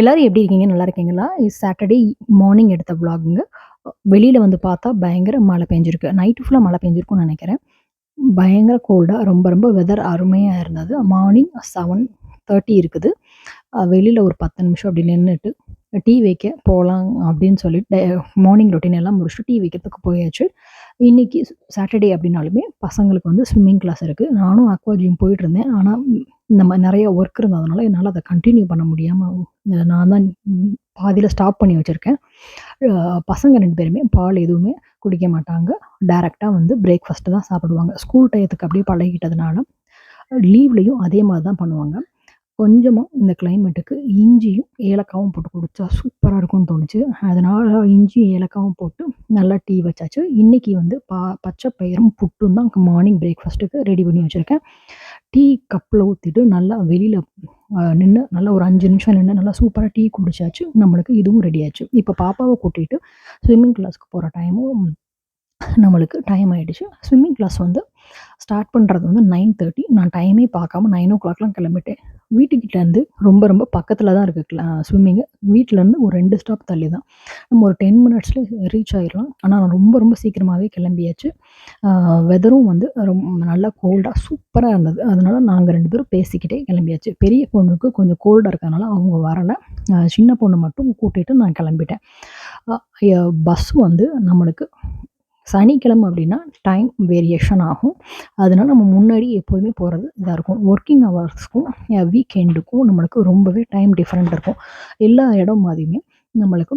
எல்லாரும் எப்படி இருக்கீங்க? நல்லா இருக்கீங்களா? இது சாட்டர்டே மார்னிங் எடுத்த விளாகுங்க. வெளியில் வந்து பார்த்தா பயங்கர மழை பெஞ்சிருக்கு. நைட்டு ஃபுல்லாக மழை பெஞ்சிருக்கும்னு நினைக்கிறேன் பயங்கர கோல்டாக ரொம்ப ரொம்ப வெதர் அருமையாக இருந்தது. மார்னிங் 7:30 இருக்குது. வெளியில் ஒரு 10 நிமிஷம் அப்படி நின்றுட்டு டீ வைக்க போகலாம் அப்படின்னு சொல்லிட்டு மார்னிங் ரொட்டீன் எல்லாம் முடிச்சுட்டு டீ வைக்கிறதுக்கு போயாச்சு. இன்றைக்கி சாட்டர்டே அப்படின்னாலுமே பசங்களுக்கு வந்து ஸ்விம்மிங் கிளாஸ் இருக்குது நானும் அக்வா ஜிம் போயிட்டுருந்தேன். ஆனால் இந்த மாதிரி நிறைய ஒர்க் இருந்ததுனால என்னால் அதை கண்டினியூ பண்ண முடியாமல் நான் தான் பாதியில் ஸ்டாப் பண்ணி வச்சுருக்கேன் பசங்க ரெண்டு பேருமே பால் எதுவுமே குடிக்க மாட்டாங்க. டேரெக்டாக வந்து பிரேக்ஃபாஸ்ட்டு தான் சாப்பிடுவாங்க. ஸ்கூல் டயத்துக்கு அப்படியே பழகிட்டதுனால, லீவ்லேயும் அதே மாதிரி தான் பண்ணுவாங்க. கொஞ்சமாக இந்த கிளைமேட்டுக்கு இஞ்சியும், ஏலக்காவும் போட்டு குடிச்சா சூப்பராக இருக்கும்னு தோணுச்சு. அதனால் இஞ்சியும், ஏலக்காவும் போட்டு நல்லா டீ வச்சாச்சு. இன்றைக்கி வந்து பா பச்சை பயிரும் புட்டும் தான் மார்னிங் பிரேக்ஃபாஸ்ட்டுக்கு ரெடி பண்ணி வச்சுருக்கேன் டீ கப்பில் ஊற்றிட்டு நல்லா வெளியில் நின்று நல்லா ஒரு அஞ்சு நிமிஷம் நின்று நல்லா சூப்பராக டீ குடிச்சாச்சு. நம்மளுக்கு இதுவும் ரெடி ஆச்சு. பாப்பாவை கூட்டிகிட்டு ஸ்விம்மிங் கிளாஸ்க்கு போகிற டைமும் நம்மளுக்கு டைம் ஆகிடுச்சு ஸ்விம்மிங் கிளாஸ் வந்து ஸ்டார்ட் பண்ணுறது வந்து 9:30 நான் டைமே பார்க்காம 9:00லாம் கிளம்பிட்டேன். வீட்டுக்கிட்டேருந்து ரொம்ப ரொம்ப பக்கத்தில் தான் இருக்குது கிளா ஸ்விம்மிங்கு. வீட்டிலேருந்து ஒரு ரெண்டு ஸ்டாப் தள்ளி தான். நம்ம ஒரு டென் மினிட்ஸில் ரீச் ஆகிடலாம் ஆனால் நான் ரொம்ப ரொம்ப சீக்கிரமாகவே கிளம்பியாச்சு. வெதரும் வந்து ரொம்ப நல்லா கோல்டாக சூப்பராக இருந்தது. அதனால் நாங்கள் ரெண்டு பேரும் பேசிக்கிட்டே கிளம்பியாச்சு. பெரிய பொண்ணுக்கு கொஞ்சம் கோல்டாக இருக்கிறதுனால அவங்க வரலை சின்ன பொண்ணு மட்டும் கூட்டிகிட்டு நான் கிளம்பிட்டேன். பஸ் வந்து நம்மளுக்கு சனிக்கிழமை அப்படின்னா டைம் வேரியேஷன் ஆகும். அதனால நம்ம முன்னாடி எப்போதுமே போகிறது இதாக இருக்கும். ஒர்க்கிங் ஹவர்ஸ்க்கும் வீக்கெண்டுக்கும் நம்மளுக்கு ரொம்பவே டைம் டிஃப்ரெண்ட் இருக்கும். எல்லா இடம் மாதிரியுமே நம்மளுக்கு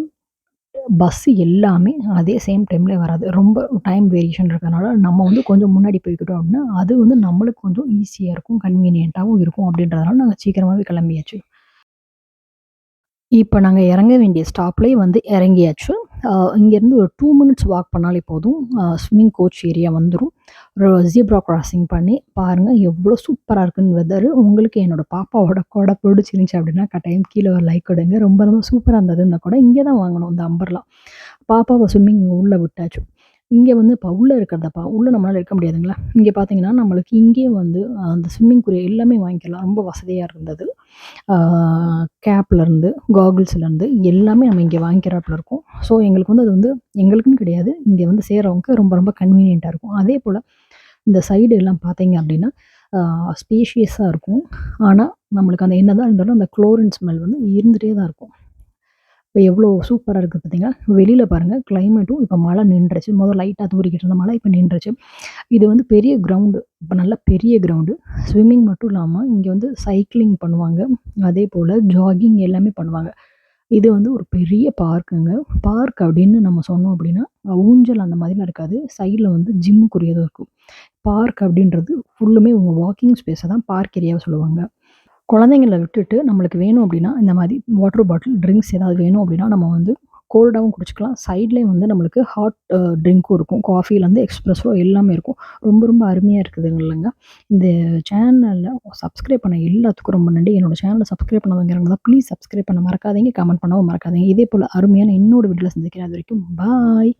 பஸ்ஸு எல்லாமே அதே சேம் டைமில் வராது. ரொம்ப டைம் வேரியேஷன் இருக்கிறதுனால நம்ம வந்து கொஞ்சம் முன்னாடி போய்க்கிட்டோம் அப்படின்னா, அது வந்து நம்மளுக்கு கொஞ்சம் ஈஸியாக இருக்கும். கன்வீனியண்ட்டாகவும் இருக்கும் அப்படின்றதுனால நாங்கள் சீக்கிரமாகவே கிளம்பியாச்சு. இப்போ நாங்கள் இறங்க வேண்டிய ஸ்டாப்லேயே வந்து இறங்கியாச்சு. இங்கேருந்து ஒரு டூ மினிட்ஸ் வாக் பண்ணாலே போதும். ஸ்விம்மிங் கோச் ஏரியா வந்துடும் ஒரு ஜீப்ரா கிராசிங் பண்ணி பாருங்கள் எவ்வளோ சூப்பராக இருக்குன்னு வெதரு. உங்களுக்கு என்னோடய பாப்பாவோட கொடை பிடிச்சிருந்துச்சி அப்படின்னா கட்டாயம் கீழே ஒரு லைக் கொடுங்க. ரொம்ப ரொம்ப சூப்பராக இருந்தது கூட இங்கே தான் வாங்கணும் இந்த அம்பர்லாம் பாப்பாவை ஸ்விம்மிங் உள்ளே விட்டாச்சு. இங்கே வந்து இப்போ உள்ளே இருக்கிறதப்பா உள்ளே நம்மளால் இருக்க முடியாதுங்களா? இங்கே பார்த்தீங்கன்னா, நம்மளுக்கு இங்கேயே வந்து அந்த ஸ்விம்மிங் குரிய எல்லாமே வாங்கிக்கலாம். ரொம்ப வசதியாக இருந்தது. கேப்லேருந்து கேப்லருந்து, எல்லாமே நம்ம இங்கே வாங்கிக்கிறாப்புல இருக்கும். ஸோ எங்களுக்கு வந்து அது வந்து எங்களுக்குன்னு கிடையாது. இங்கே வந்து சேர்கிறவங்க ரொம்ப ரொம்ப கன்வீனியண்ட்டாக இருக்கும். அதே போல் இந்த சைடு எல்லாம் பார்த்தீங்க அப்படின்னா, ஸ்பேஷியஸாக இருக்கும். ஆனால் நம்மளுக்கு அந்த என்னதான் இருந்தாலும் அந்த குளோரின் ஸ்மெல் வந்து இருந்துகிட்டே தான் இருக்கும். இப்போ எவ்வளோ சூப்பராக இருக்குது பார்த்தீங்கன்னா வெளியில் பாருங்கள் கிளைமேட்டும் இப்போ மழை நின்றுச்சு. முதல் லைட்டாக தூறிக்கிட்டு இருந்த மழை இப்போ நின்றுச்சு. இது வந்து பெரிய கிரவுண்டு. இப்போ நல்ல பெரிய கிரவுண்டு. ஸ்விம்மிங் மட்டும் இல்லாமல் இங்கே வந்து சைக்கிளிங் பண்ணுவாங்க. அதே போல் ஜாகிங் எல்லாமே பண்ணுவாங்க. இது வந்து ஒரு பெரிய பார்க்குங்க. பார்க் அப்படின்னு நம்ம சொன்னோம் அப்படின்னா, ஊஞ்சல் அந்த மாதிரிலாம் இருக்காது. சைடில் வந்து ஜிம்முக்குரியதும் இருக்கும். பார்க் அப்படின்றது ஃபுல்லுமே உங்கள் வாக்கிங் ஸ்பேஸை தான் பார்க் ஏரியாவை சொல்லுவாங்க. குழந்தைங்கள விட்டுட்டு நம்மளுக்கு வேணும் அப்படின்னா, இந்த மாதிரி வாட்டர் பாட்டில், ட்ரிங்க்ஸ் ஏதாவது வேணும் அப்படின்னா, நம்ம வந்து கோல்டாகவும் குடிச்சிக்கலாம் சைட்லேயும் வந்து நம்மளுக்கு ஹாட் ட்ரிங்க்கும் இருக்கும். காஃபிலேருந்து எக்ஸ்ப்ரெஸோ எல்லாமே இருக்கும். ரொம்ப ரொம்ப அருமையாக இருக்குது இல்லைங்க இந்த சேனலில் சப்ஸ்கிரைப் பண்ண எல்லாத்துக்கும் ரொம்ப நன்றி. என்னோடய சேனலை சப்ஸ்கிரைப் பண்ணவங்கிறவங்க தான் ப்ளீஸ் சப்ஸ்கிரைப் பண்ண மறக்காதீங்க. கமெண்ட் பண்ணவும் மறக்காதீங்க. இதே போல் அருமையான இன்னொரு வீட்டில் சந்திக்கிறேன். அதுவரைக்கும் பாய்.